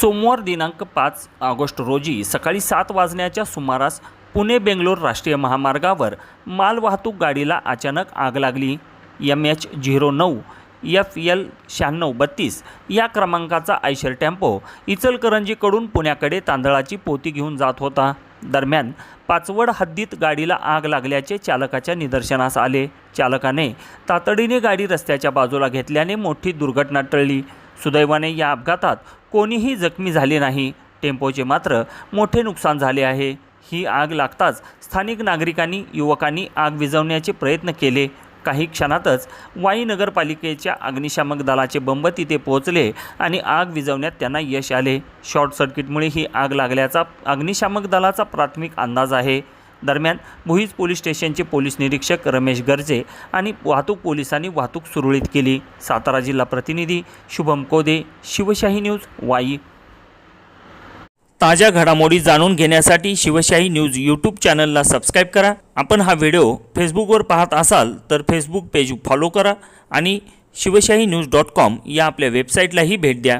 सोमवार दिनांक पाच ऑगस्ट रोजी सकाळी सात वाजण्याच्या सुमारास पुणे बेंगलोर राष्ट्रीय महामार्गावर मालवाहतूक गाडीला अचानक आग लागली. एम एच झिरो नऊ एफ एल शहाण्णव बत्तीस या क्रमांकाचा आयशर टेम्पो इचलकरंजीकडून पुण्याकडे तांदळाची पोती घेऊन जात होता. दरम्यान पाचवड हद्दीत गाडीला आग लागल्याचे चालकाच्या निदर्शनास आले. चालकाने तातडीने गाडी रस्त्याच्या बाजूला घेतल्याने मोठी दुर्घटना टळली. सुदैवाने या अपघातात कोणीही जखमी झाले नाही. टेम्पोचे मात्र मोठे नुकसान झाले आहे. ही आग लागताच स्थानिक नागरिकांनी युवकांनी आग विझवण्याचे प्रयत्न केले. काही क्षणातच वाई नगरपालिकेच्या अग्निशामक दलाचे बंब तिथे पोहोचले आणि आग विझवण्यात त्यांना यश आले. शॉर्ट सर्किटमुळे ही आग लागल्याचा अग्निशामक दलाचा प्राथमिक अंदाज आहे. दरम्यान भुईज पोलीस स्टेशनचे पोलीस निरीक्षक रमेश गर्जे आणि वाहतूक पोलिसांनी वाहतूक सुरळीत केली. सातारा जिल्हा प्रतिनिधी शुभम कोदे शिवशाही न्यूज वाई. ताज्या घडामोडी जाणून घेण्यासाठी शिवशाही न्यूज यूट्यूब चॅनलला सबस्क्राईब करा. आपण हा व्हिडिओ फेसबुकवर पाहत असाल तर फेसबुक पेज फॉलो करा आणि शिवशाही न्यूज डॉट कॉम या आपल्या वेबसाईटलाही भेट द्या.